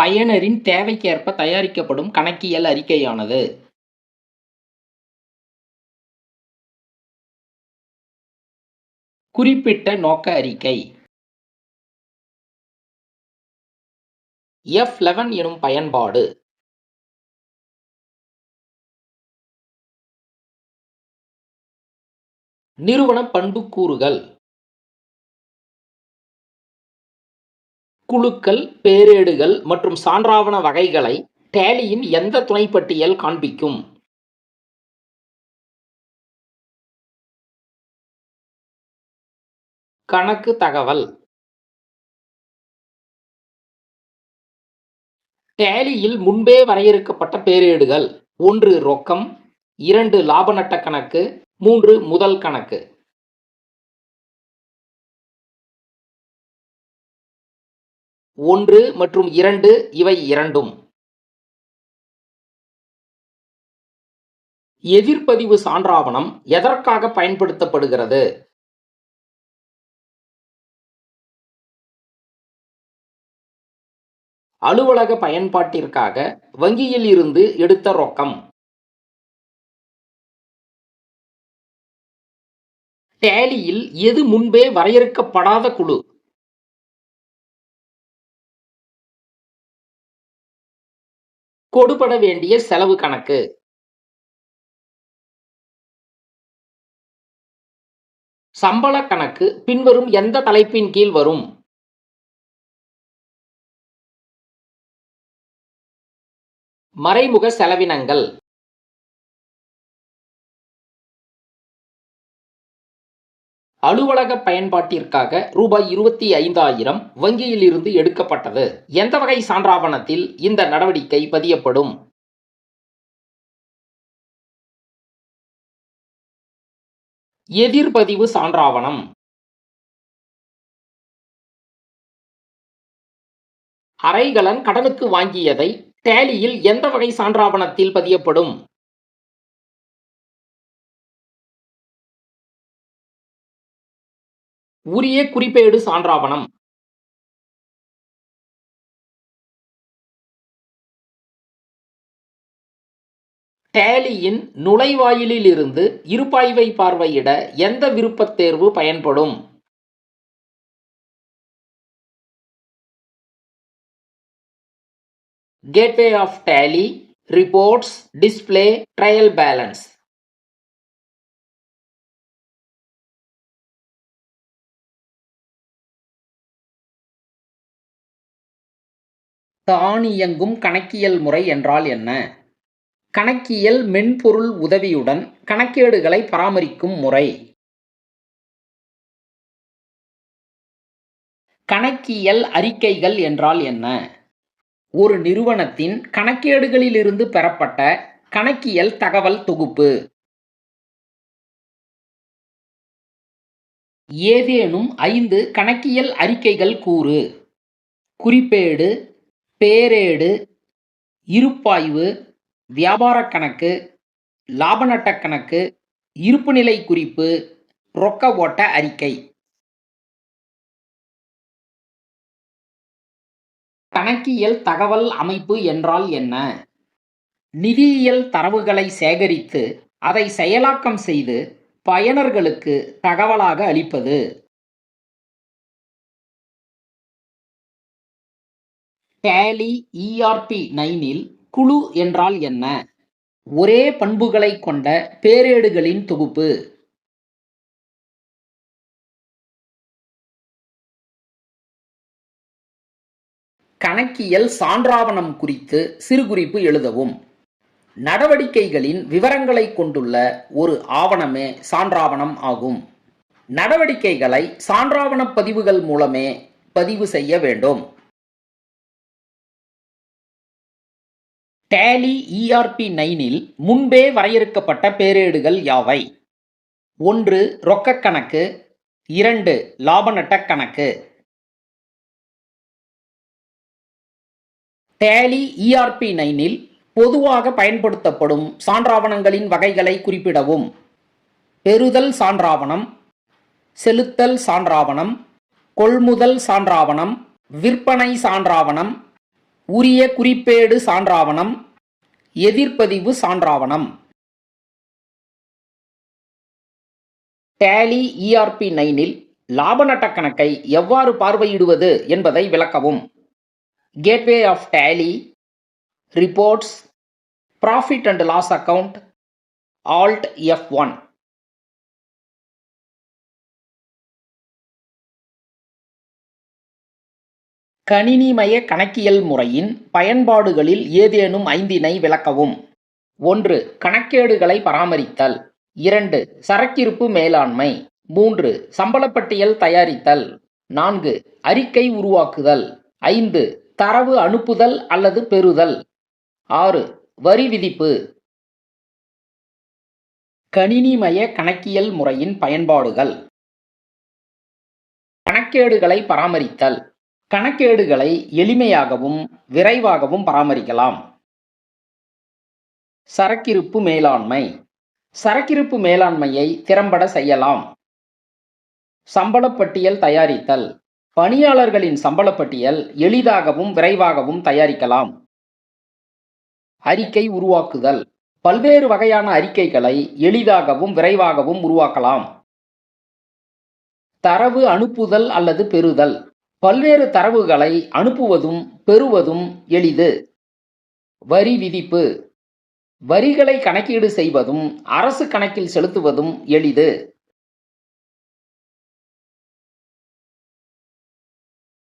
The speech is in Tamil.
பயனரின் தேவைக்கேற்ப தயாரிக்கப்படும் கணக்கியல் அறிக்கையானது. குறிப்பிட்ட நோக்க அறிக்கை. எஃப் லெவன் எனும் பயன்பாடு. நிறுவன பண்புக்கூறுகள். குழுக்கள் பேரேடுகள் மற்றும் சான்றாவண வகைகளை டேலியின் எந்த துணைப்பட்டியல் காண்பிக்கும்? கணக்கு தகவல். டேலியில் முன்பே வரையறுக்கப்பட்ட பேரேடுகள் ஒன்று ரொக்கம் இரண்டு லாப நட்ட கணக்கு மூன்று முதல் கணக்கு. ஒன்று மற்றும் இரண்டு இவை இரண்டும். எதிர்ப்பதிவு சான்றாவணம் எதற்காக பயன்படுத்தப்படுகிறது? அலுவலக பயன்பாட்டிற்காக வங்கியில் இருந்து எடுத்த ரொக்கம். டேலியில் எது முன்பே வரையறுக்கப்படாத குழு. கொடுபட வேண்டிய செலவு கணக்கு. சம்பள கணக்கு பின்வரும் எந்த தலைப்பின் கீழ் வரும்? மறைமுக செலவினங்கள். அலுவலக பயன்பாட்டிற்காக ரூபாய் இருபத்தி ஐந்தாயிரம் வங்கியில் இருந்து எடுக்கப்பட்டது. எந்த வகை சான்றாவணத்தில் இந்த நடவடிக்கை பதியப்படும்? எதிர்பதிவு சான்றாவணம். அரைகலன் கடனுக்கு வாங்கியதை டேலியில் எந்த வகை சான்றாவணத்தில் பதியப்படும்? உரிய குறிப்பேடு சான்றாவணம். டேலியின் நுழைவாயிலிலிருந்து இருப்பாய்வை பார்வையிட எந்த விருப்பத் தேர்வு பயன்படும்? Gateway of Tally reports display trial balance தானியங்கும் கணக்கியல் முறை என்றால் என்ன? கணக்கியல் மென்பொருள் உதவியுடன் கணக்கேடுகளை பராமரிக்கும் முறை. கணக்கியல் அறிக்கைகள் என்றால் என்ன? ஒரு நிறுவனத்தின் கணக்கேடுகளிலிருந்து பெறப்பட்ட கணக்கியல் தகவல் தொகுப்பு. ஏதேனும் ஐந்து கணக்கியல் அறிக்கைகள் கூறு. குறிப்பேடு பேரேடு இருப்பாய்வு வியாபார கணக்கு லாப நட்ட கணக்கு இருப்புநிலை குறிப்பு ரொக்க ஓட்ட அறிக்கை. கணக்கியல் தகவல் அமைப்பு என்றால் என்ன? நிதியியல் தரவுகளை சேகரித்து அதை செயலாக்கம் செய்து பயனர்களுக்கு தகவலாக அளிப்பது. டேலி இஆர்பி நைனில் குழு என்றால் என்ன? ஒரே பண்புகளை கொண்ட பேரேடுகளின் தொகுப்பு. கணக்கியல் சான்றாவணம் குறித்து சிறுகுறிப்பு எழுதவும். நடவடிக்கைகளின் விவரங்களை கொண்டுள்ள ஒரு ஆவணமே சான்றாவணம் ஆகும். நடவடிக்கைகளை சான்றாவண பதிவுகள் மூலமே பதிவு செய்ய வேண்டும். டேலி இஆர்பி நைனில் முன்பே வரையறுக்கப்பட்ட பேரேடுகள் யாவை? ஒன்று ரொக்கக் கணக்கு. இரண்டு லாப நட்டக் கணக்கு. டேலி இஆர்பி நைனில் பொதுவாக பயன்படுத்தப்படும் சான்றாவணங்களின் வகைகளை குறிப்பிடவும். பெறுதல் சான்றாவணம் செலுத்தல் சான்றாவணம் கொள்முதல் சான்றாவணம் விற்பனை சான்றாவணம் உரிய குறிப்பேடு சான்றாவணம் எதிர்ப்பதிவு சான்றாவணம். டேலி இஆர்பி நைனில் லாப நட்ட கணக்கை எவ்வாறு பார்வையிடுவது என்பதை விளக்கவும். Gateway of Tally reports profit and loss account alt F one கணினிமய கணக்கியல் முறையின் பயன்பாடுகளில் ஏதேனும் ஐந்தினை விளக்கவும். ஒன்று கணக்கேடுகளை பராமரித்தல். இரண்டு சரக்கிருப்பு மேலாண்மை. மூன்று சம்பளப்பட்டியல் தயாரித்தல். நான்கு அறிக்கை உருவாக்குதல். ஐந்து தரவு அனுப்புதல் அல்லது பெறுதல். ஆறு வரி விதிப்பு. கணினிமய கணக்கியல் முறையின் பயன்பாடுகள். கணக்கேடுகளை பராமரித்தல். கணக்கேடுகளை எளிமையாகவும் விரைவாகவும் பராமரிக்கலாம். சரக்கிருப்பு மேலாண்மை. சரக்கிருப்பு மேலாண்மையை திறம்பட செய்யலாம். சம்பளப்பட்டியல் தயாரித்தல். பணியாளர்களின் சம்பளப்பட்டியல் எளிதாகவும் விரைவாகவும் தயாரிக்கலாம். அறிக்கை உருவாக்குதல். பல்வேறு வகையான அறிக்கைகளை எளிதாகவும் விரைவாகவும் உருவாக்கலாம். தரவு அனுப்புதல் அல்லது பெறுதல். பல்வேறு தரவுகளை அனுப்புவதும் பெறுவதும் எளிது. வரி விதிப்பு. வரிகளை கணக்கீடு செய்வதும் அரசு கணக்கில் செலுத்துவதும் எளிது.